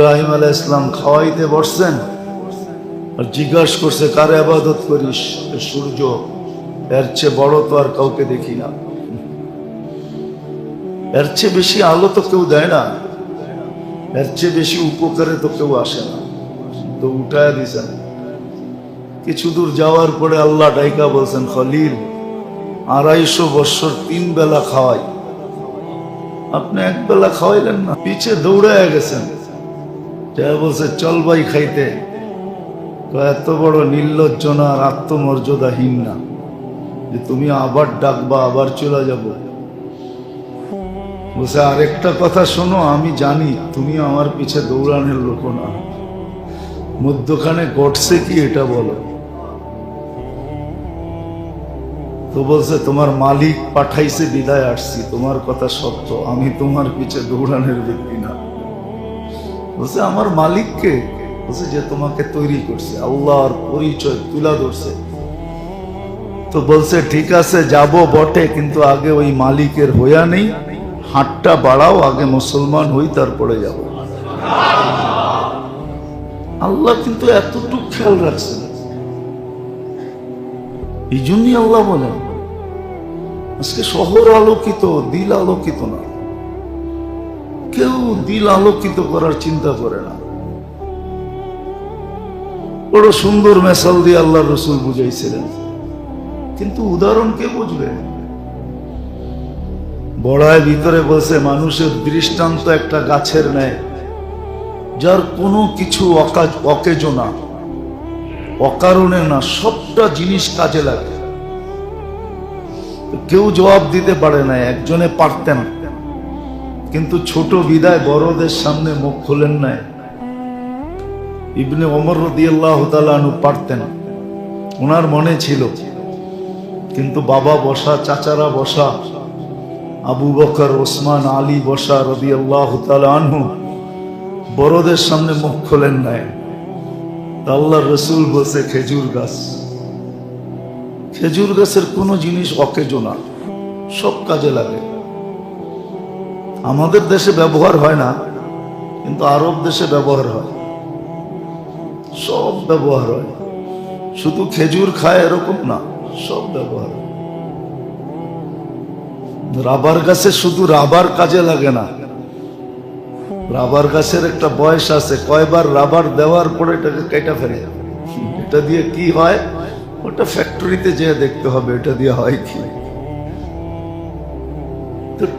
ইব্রাহিম আলাহ ইসলাম খাওয়াইতে বসছেন আর জিজ্ঞাসা করছে, কার আবাদত করিস সূর্য? এর চেয়ে বড় তো আর কাউকে দেখি না। এর চেয়ে বেশি আলো তো কেউ দেয় না। এর চেয়ে বেশি উপকারে তো কেউ আসে না। তো উঠায় দিছেন। কিছু দূর যাওয়ার পরে আল্লাহ ডাইকা বলছেন, খলিল, আড়াইশো বৎসর তিন বেলা খাওয়াই। আপনি এক বেলা খাওয়াইলেন না, পিছে দৌড়ায় গেছেন। বলছে, চল ভাই খাইতে। এত বড় নির্লজ্জনা আর আত্মমর্যাদাহীন না। যে তুমি আবার ডাকবা, আবার চলে যাব। বলছে, আরেকটা কথা শোনো, আমি জানি তুমি আমার পিছে দৌড়ানোর লোক না। মধ্যখানে ঘটছে কি এটা বলো। তো বলছে, তোমার মালিক পাঠাইছে, বিদায় আসছি। তোমার কথা সত্য, আমি তোমার পিছে দৌড়ানোর ব্যক্তি না। বলছে, আমার মালিককে? বলছে, যে তোমাকে তৈরি করছে, আল্লাহর পরিচয় তুলা ধরছে। তো বলছে, ঠিক আছে, যাব বটে, কিন্তু আগে ওই মালিকের হইয়া নেই। হাতটা বাড়াও, আগে মুসলমান হই, তারপরে যাব। আল্লাহ কিন্তু এতটুকু খেয়াল রাখছেন। এই জন্যই আল্লাহ বলেন, আজকে শহর আলোকিত, দিল আলোকিত না। কেউ দিল আলোকিত করার চিন্তা করে না। বড় সুন্দর মেসাল দিয়ে আল্লাহ রসুল বুঝাইছিলেন। কিন্তু উদাহরণ কে বুঝবে? বড়ায় ভিতরে বলছে, মানুষের দৃষ্টান্ত একটা গাছের ন্যায়, যার কোনো কিছু অকাজ, অকেজ না। অকারণে না, সবটা জিনিস কাজে লাগে। কেউ জবাব দিতে পারে না, একজনে পারতেন কিন্তু ছোট বিদায় বড়দের সামনে মুখ খোলেন নাই। ইবনে ওমর রদিয়াল্লাহ তালু পারতেন। ওনার মনে ছিল, কিন্তু বাবা বসা, চাচারা বসা, আবু বকর, ওসমান, আলী বসা রবি আল্লাহ আনহু বড়দের সামনে মুখ খোলেন নাই। আল্লাহ রসুল বসে খেজুর গাছ। খেজুর গাছের কোনো জিনিস অকেজো না, সব কাজে লাগে। আমাদের দেশে ব্যবহার হয় না, কিন্তু আরব দেশে ব্যবহার হয়। সব ব্যবহার হয়। শুধু খেজুর খায় এরকম না, সব ব্যবহার রাবার গাছে শুধু রাবার কাজে লাগে না। রাবার গাছের একটা বয়স আছে, কয়বার রাবার দেওয়ার পরে এটাকে কেটা ফেলে। এটা দিয়ে কি হয়? ওটা ফ্যাক্টরিতে যেয়ে দেখতে হবে, এটা দিয়ে হয় কি?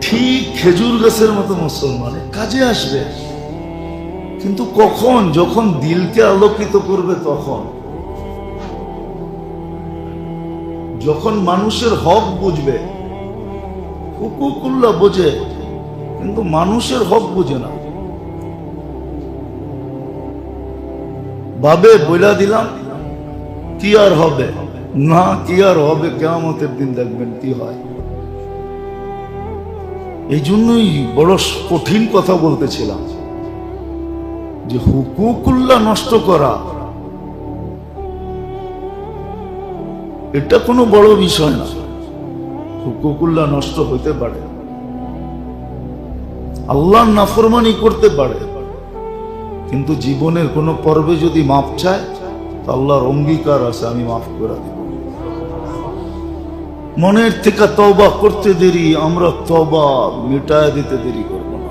ঠিক খেজুর গাছের মতো মুসলমান কাজে আসবে। কিন্তু কখন? যখন দিলকে আলোকিত করবে তখন। যখন মানুষের হক বুঝবে হুকুকুল্লা বোঝে, কিন্তু মানুষের হক বুঝে না। ভাবে বইলা দিলাম, কি আর হবে? না, কি আর হবে? কেমতের দিন দেখবেন কি হয়। এই জন্যই বড় কঠিন কথা বলতেছিলাম যে হুকুকুল্লা নষ্ট করা, এটা কোনো বড় বিষয় না। হুকুকুল্লা নষ্ট হতে পারে। আল্লাহ নাফরমানি করতে পারে। কিন্তু জীবনের কোনো পর্বে যদি মাপ চায়, তো আল্লাহর অঙ্গীকার আছে, আমি মাফ করে দিব। মনের থেকে তবা করতে দেরি, আমরা তবা মিটায় দিতে দেরি করব না।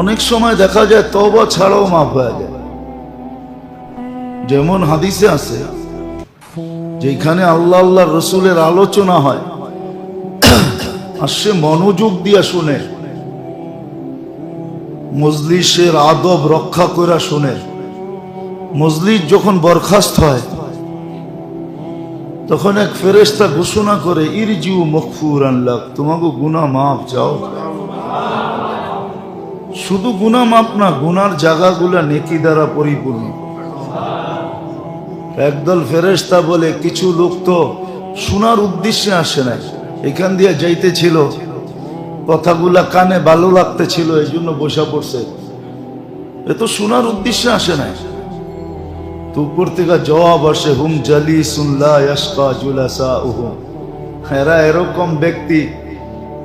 অনেক সময় দেখা যায় তবা ছাড়াও মাফ হয়ে যায়। যেমন হাদিসে আছে, যেখানে আল্লাহ আল্লাহ রসুলের আলোচনা হয়, আর সে মনোযোগ দিয়া শুনে, মজলিসের আদব রক্ষা করা শুনে, মজলিস যখন বরখাস্ত হয় তখন এক ফেরেস্তা ঘোষণা করে, ইরজিউ মকফুর আনলাক তোমাকে গুনা মাপ চাও। শুধু গুনা মাপ না, গুনার জায়গাগুলা নেকি দ্বারা পরিপূর্ণ। একদল ফেরেস্তা বলে, কিছু লোক তো শোনার উদ্দেশ্যে আসে নাই। এখান দিয়ে যাইতেছিল। কথাগুলা কানে ভালো লাগতেছিল এই জন্য বসা পড়ছে। এ তো শোনার উদ্দেশ্যে আসে নাই। তো উপর থেকে জবাব আসে, হুম, জালি সুনলা ইয়াসকা জুলাসা উহুম এরা এরকম ব্যক্তি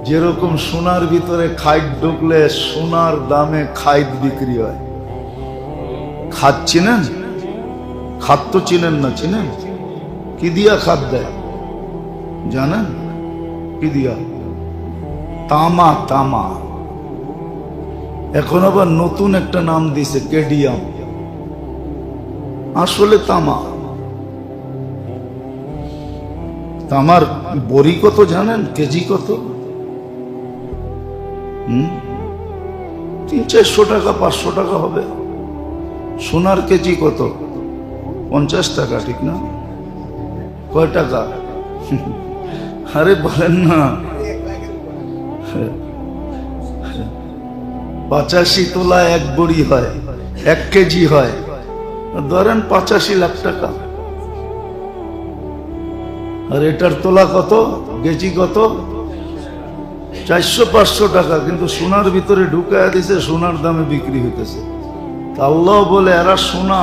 যেরকম সোনার ভিতরে খাইট ঢুকলে সোনার দামে খাইট বিক্রি হয়। খাদ চিনেন? খাদ তো চিনেন না, চিনেন? কি দিয়া খাদ দেয়? জানেন? কি দিয়া? তামা তামা। এখন আবার নতুন একটা নাম দিছে, কেডিয়াম। আসলে তামা। তামার বড়ি কত জানেন? কেজি কত? তিন চারশো টাকা, পাঁচশো টাকা হবে। সোনার কেজি কত? পঞ্চাশ টাকা, ঠিক না? কয় টাকা? আরে বলেন না। পঁচাশি তোলা এক বড়ি হয়, এক কেজি হয়। ধরেন পঁচাশি লাখ টাকা। আর এটার তোলা কত? কেজি কত? চারশো পাঁচশো টাকা, কিন্তু সোনার ভিতরে ঢুকায় দিছে, সোনার দামে বিক্রি হইতেছে। আল্লাহ বলে, এরা সোনা,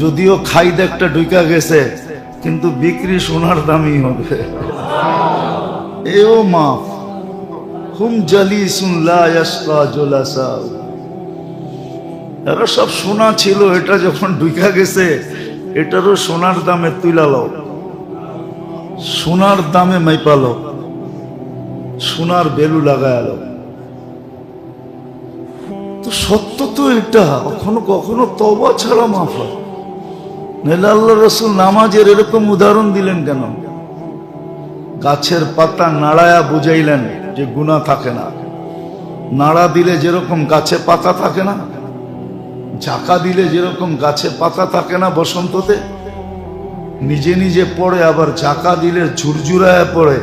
যদিও খাইদ একটা ঢুকা গেছে, কিন্তু বিক্রি সোনার দামই হবে। এও মাফ। হুম জালি শুনলা জলাসা এরা সব সোনা ছিল, এটা যখন ঢুকা গেছে, এটারও সোনার দামে তুলালো সোনার দামে মাইপালো সোনার বেলু লাগায়ালো তো সত্য তো এটা, কখনো কখনো তবা ছাড়া মাফ হয়। নাহলে আল্লাহ রসুল নামাজের এরকম উদাহরণ দিলেন কেন? গাছের পাতা নাড়ায়া বুঝাইলেন যে গুণা থাকে না। নাড়া দিলে যেরকম গাছে পাতা থাকে না ঝাঁকা দিলে যেরকম গাছে পাতা থাকে না বসন্ততে, নিজে নিজে পড়ে, আবার ঝাঁকা দিলে ঝুরঝুরায় পড়ে,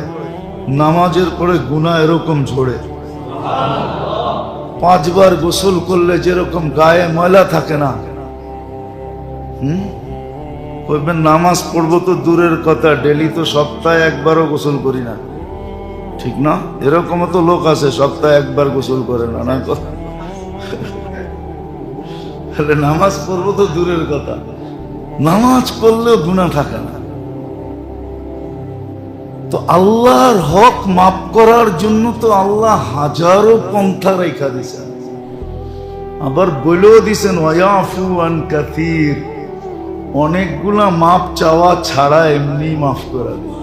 নামাজের পরে গুণা এরকম ঝরে। পাঁচবার গোসল করলে যেরকম গায়ে ময়লা থাকে না। হুম? নামাজ পড়ব তো দূরের কথা, ডেলি তো সপ্তাহে একবারও গোসল করি না। ঠিক না? এরকমও তো লোক আছে, সপ্তাহে একবার গোসল করে না না কথা। তাহলে নামাজ পড়ব তো দূরের কথা। নামাজ পড়লেও গুণা থাকে না। তো আল্লাহর হক মাফ করার জন্য তো আল্লাহ হাজারো পন্থা রেখা দিছেন আবার বলেও দিছেন ওয়াফু আন কাথির অনেকগুলা মাপ চাওয়া ছাড়া এমনি মাফ করা দিই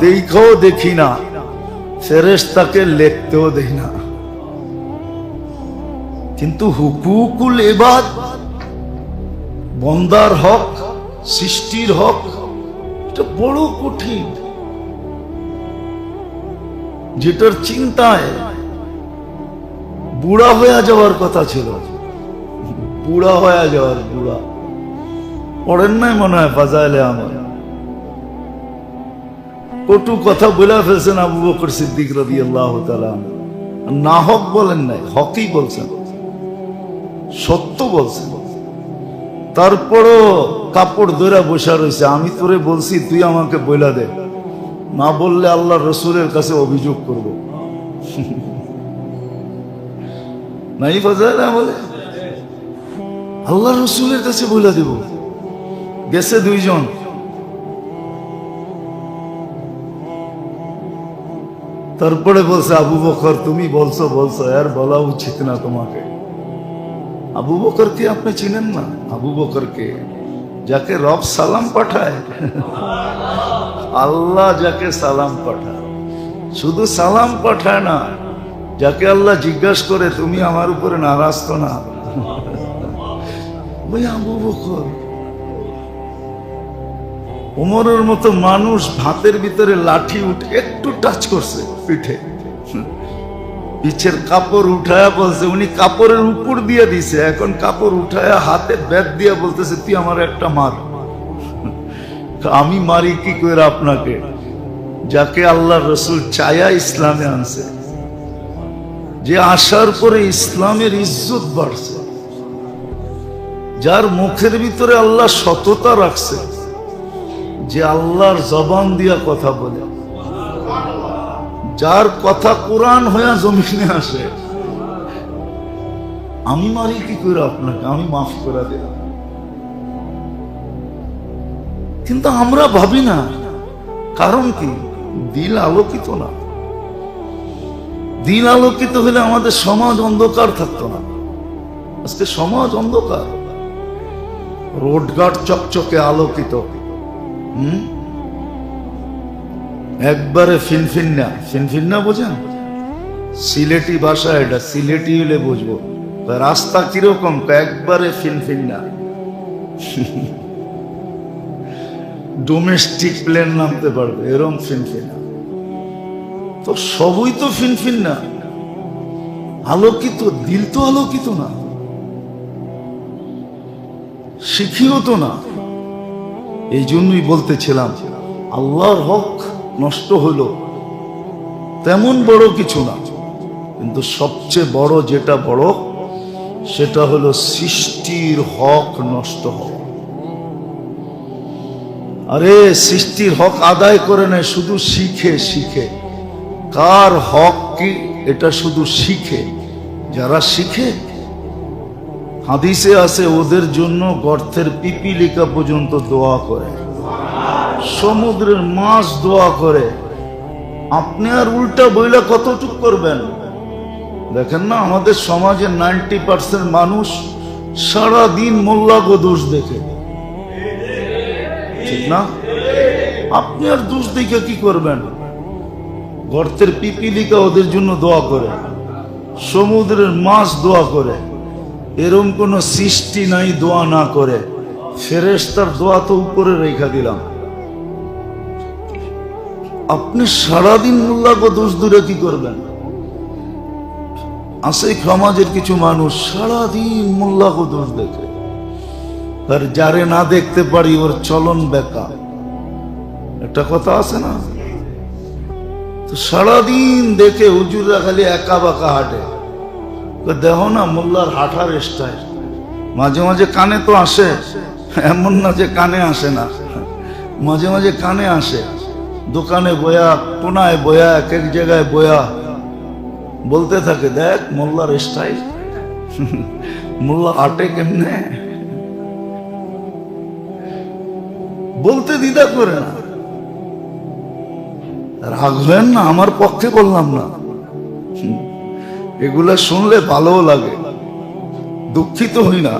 দেখাও দেখি না। ফেরেস তাকে লেখতেও দেই না। কিন্তু হুকুকুল এবাদ, বন্দার হক, সৃষ্টির হক, এটা বড় কঠিন। যেটার চিন্তায় বুড়া হয়ে যাওয়ার কথা ছিল। বুড়া হয়ে যাওয়ার বুড়া। পড়েন নাই মনে হয় ফাজাইলে আমার। কটু কথা বলে ফেলছেন আবু বকর সিদ্দিক রবি আল্লাহ না হক বলেন নাই, হকই বলছেন। সত্য বলছেন তারপরও কাপড় ধরে বসা রয়েছে আমি তোরে বলছি, তুই আমাকে বইলা দে। না বললে আল্লাহ রসুলের কাছে অভিযোগ করব। নাই বাজার বলে? আল্লাহ রসুলের কাছে বইলা দেব। গেছে দুইজন। তারপরে বলছে, আবু বকর, তুমি বলছো বলছো আর বলা উচিত না তোমাকে। আবু বকরকে আপনি চিনেন না? আবু বকরকে, যাকে রব সালাম পাঠায়। আল্লাহ যাকে সালাম পাঠায়। শুধু সালাম পাঠায় না, যাকে আল্লাহ জিজ্ঞাসা করে, তুমি আমার উপরে নারাজ তো না? আবু বকর। উমরের মতো মানুষ ভাতের ভিতরে লাঠি উঠে একটু টাচ করছে পিঠে। পিছের কাপড় উঠায়া বলছে, উনি কাপড়ের উপর দিয়ে দিছে, এখন কাপড় উঠায়া হাতে ব্যাগ দিয়ে বলতেছে, তুই আমার একটা মার। আমি মারি কি করে আপনাকে? যাকে আল্লাহ রসুল চায়া ইসলামে আনছে। যে আসার পরে ইসলামের ইজ্জত বাড়ছে। যার মুখের ভিতরে আল্লাহ সততা রাখছে। যে আল্লাহর জবান দিয়া কথা বলে। যার কথা কোরআন হইয়া জমিনে আসে, আমি মারি কি করে আপনাকে? আমি মাফ করে দিলাম। কিন্তু আমরা ভাবি না। কারণ কি? দিল আলোকিত না। দিন আলোকিত হলে আমাদের সমাজ অন্ধকার থাকতো না। আজকে সমাজ অন্ধকার। রোডঘাট চকচকে আলোকিত। হুম? একবারে ফিনফিন্না। ফিনফিন্না বোঝেন? সিলেটি ভাষা এটা, সিলেটি হলে বুঝব। রাস্তা কীরকম? একবারে ফিনফিন্না। ডোমেস্টিক প্লেন নামতে পারবে, এরম ফিনফিনা তো সবই তো ফিনফিন্না। আলোকিত, দিল তো আলোকিত না। শিখিও তো না। এই জন্যই বলতেছিলাম, আল্লাহর হক নষ্ট হলো। তেমন বড় কিছু না। কিন্তু সবচেয়ে বড় যেটা বড়, সেটা হলো সৃষ্টির হক নষ্ট হওয়া। আরে, সৃষ্টির হক আদায় করে নেয় শুধু শিখে শিখে। কার হক কি, এটা শুধু শিখে। যারা শিখে, হাদিসে আছে, ওদের জন্য গর্তের পিপিলিকা পর্যন্ত দোয়া করে। সমুদ্রের মাছ দোয়া করে। আপনি আর উল্টা বইলা কতটুক করবেন? দেখেন না, আমাদের সমাজে নাইনটি পার্সেন্ট মানুষ সারা দিন মোল্লাগো দোষ দেখে। ঠিক না? আপনি আর দোষ দেখে কি করবেন? গর্তের পিপিলিকা ওদের জন্য দোয়া করে, সমুদ্রের মাছ দোয়া করে। এরম কোন সৃষ্টি নাই দোয়া না করে। ফেরেস্তার দোয়া তো উপরে রেখা দিলাম। আপনি সারাদিন মোল্লাগো দোষ দূরে কি করবেন? আছে সমাজের কিছু মানুষ সারাদিন মোল্লাগো দোষ দেখে। আর যারে না দেখতে পারি, ওর চলন বেকা একটা কথা আছে না? তো সারাদিন দেখে হুজুররা খালি একা বাঁকা হাঁটে। দেখো না মোল্লার হাঁটার স্টাইল মাঝে মাঝে কানে তো আসে, এমন না যে কানে আসে না। মাঝে মাঝে কানে আসে। দোকানে বয়া কোনায় বয়া, এক এক জায়গায় বয়া। বলতে থাকে, দেখ, মোল্লার স্টাইল মোল্লা হাঁটে কেমনে? বলতে দ্বিধা করে না। রাখবেন না, আমার পক্ষে বললাম না। এগুলা শুনলে ভালো লাগে। দুঃখিত হই না,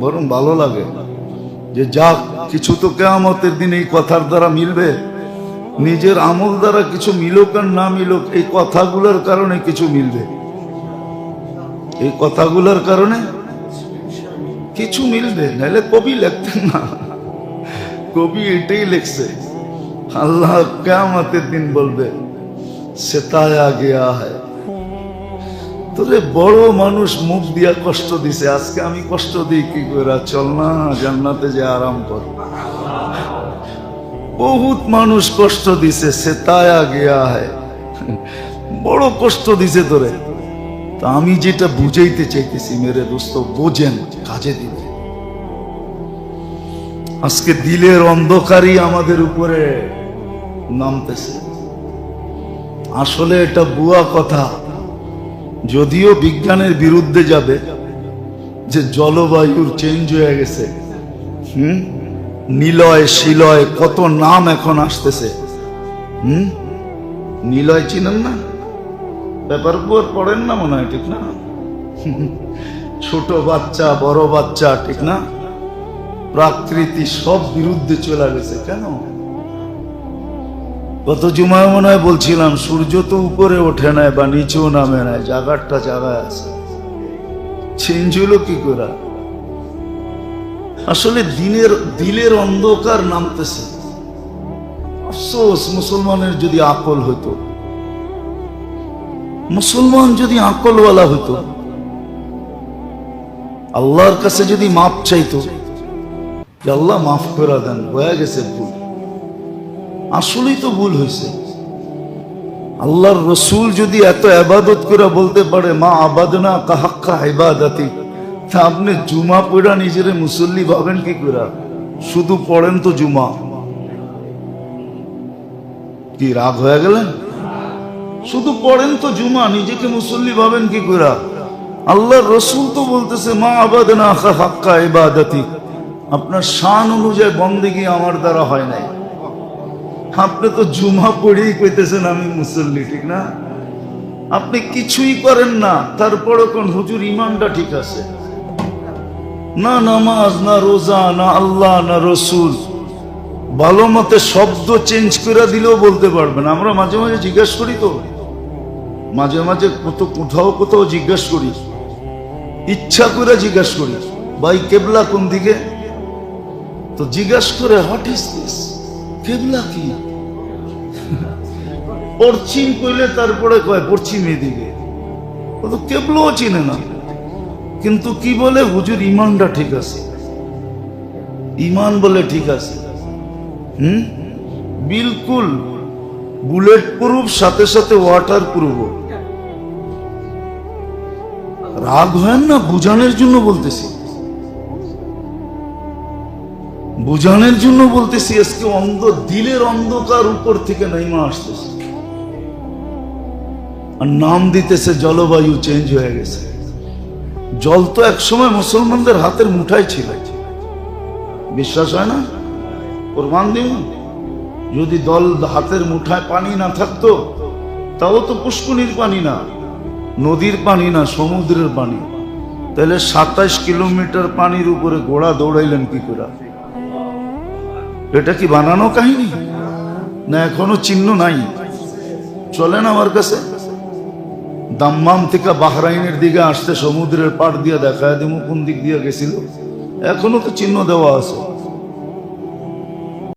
বরং ভালো লাগে। যে যাক, কিছু তো কেয়ামতের দিন এই কথার দ্বারা মিলবে। নিজের আমল দ্বারা কিছু মিলুক আর না মিলুক, এই কথাগুলোর কারণে কিছু মিলবে। এই কথাগুলোর কারণে কিছু মিলবে, নাহলে কবি লিখতেন না। কবি এটাই লিখছে, আল্লাহ কেয়ামতের দিন বলবে, সেতায়া গিয়া হয় তোরে বড় মানুষ মুখ দিয়া কষ্ট দিছে, আজকে আমি কষ্ট দিই, কি করে চল না, জান্নাতে যে আরাম কর। বহুত মানুষ কষ্ট দিছে, সেতায়া গিয়া হয়। বড় কষ্ট দিছে তোরে। তা আমি যেটা বুঝাইতে চাইতেছি, মেরে দোস্ত, বোঝেন, কাজে দিবে আজকে দিলের অন্ধকারই আমাদের উপরে নামতেছে। আসলে এটা বুয়া কথা। যদিও বিজ্ঞানের বিরুদ্ধে যাবে, যে জলবায়ুর চেঞ্জ হয়ে গেছে। হুম? নিলয়, শিলয়, কত নাম এখন আসতেছে। হুম? নিলয় চিনেন না? পেপার পর পড়েন না মনে হয়, ঠিক না? ছোট বাচ্চা, বড় বাচ্চা, ঠিক না? প্রাকৃতি সব বিরুদ্ধে চলে গেছে, কেন? গত জুমায় মনে হয় বলছিলাম, সূর্য তো উপরে ওঠে নাই বা নিচেও নামে নাই, জাগারটা জায়গায় আছে। হলো কি করে? আসলে দিনের, দিলের অন্ধকার নামতেছে। আফসোস, মুসলমানের যদি আকল হইতো। মুসলমান যদি আকলওয়ালা হইতো। আল্লাহর কাছে যদি মাপ চাইতো আল্লাহ মাফ করে দেন, হয়ে গেছে ভুল। আসলেই তো ভুল হয়েছে আল্লাহর রসুল যদি এত আবাদত করে বলতে পারে, মা আবাদনা কাহাক্কা ইবাদাতি। তা আপনি জুমা পড়া নিজের মুসল্লি ভাবেন কি করে? শুধু পড়েন তো জুমা। কি রাগ হয়ে গেলেন শুধু পড়েন তো জুমা, নিজেকে মুসল্লি ভাবেন কি করে? আল্লাহর রসুল তো বলতেছে, মা আবাদনা কাহাক্কা ইবাদাতি। আপনার শান অনুযায়ী বন্দেগি আমার দ্বারা হয় নাই। আপনি তো জুমা পড়েই কইতেছেন আমি মুসল্লি, ঠিক না? আপনি কিছুই করেন না তারপরে কোন হুজুর ইমানটা ঠিক আছে? না নামাজ, না রোজা, না আল্লাহ, না রসুল। ভালো মতে শব্দ চেঞ্জ করে দিলেও বলতে পারবেন। আমরা মাঝে মাঝে জিজ্ঞাসা করি তো। মাঝে মাঝে কত, কোথাও কোথাও জিজ্ঞাসা করি। ইচ্ছা করে জিজ্ঞাসা করি, ভাই, কেবলা কোন দিকে? তো জিজ্ঞাসা করে হোয়াট ইজ দিস কেবলা কি? পশ্চিম কইলে তারপরে কয় পশ্চিম এদিকে। ও তো কেবলও চিনে না। কিন্তু কি বলে, হুজুর ইমানটা ঠিক আছে। ইমান বলে ঠিক আছে। হুম? বিলকুল বুলেট প্রুফ, সাথে সাথে ওয়াটার প্রুফ। রাগ হয় না? বুঝানোর জন্য বলতেছি। বুঝানোর জন্য বলতেছি, আজকে অন্ধ, দিলের অন্ধকার উপর থেকে নাইমা আসতেছে। আর নাম দিতেছে, জলবায়ু চেঞ্জ হয়ে গেছে। জল তো একসময় মুসলমানদের হাতের মুঠাই ছিল। বিশ্বাস হয় না? কোরবান দিন। যদি দল হাতের মুঠায় পানি না থাকতো, তাও তো পুষ্কুনির পানি না, নদীর পানি না, সমুদ্রের পানি। তাহলে সাতাশ কিলোমিটার পানির উপরে ঘোড়া দৌড়াইলেন কি করে? এটা কি বানানো কাহিনী? না, এখনও চিহ্ন নাই। চলেন আমার কাছে। দাম্মাম থেকে বাহরাইনের দিকে আসতে সমুদ্রের পাড় দিয়ে দেখায় দেবো কোন দিক দিয়ে গেছিল? এখনও তো চিহ্ন দেওয়া আছে।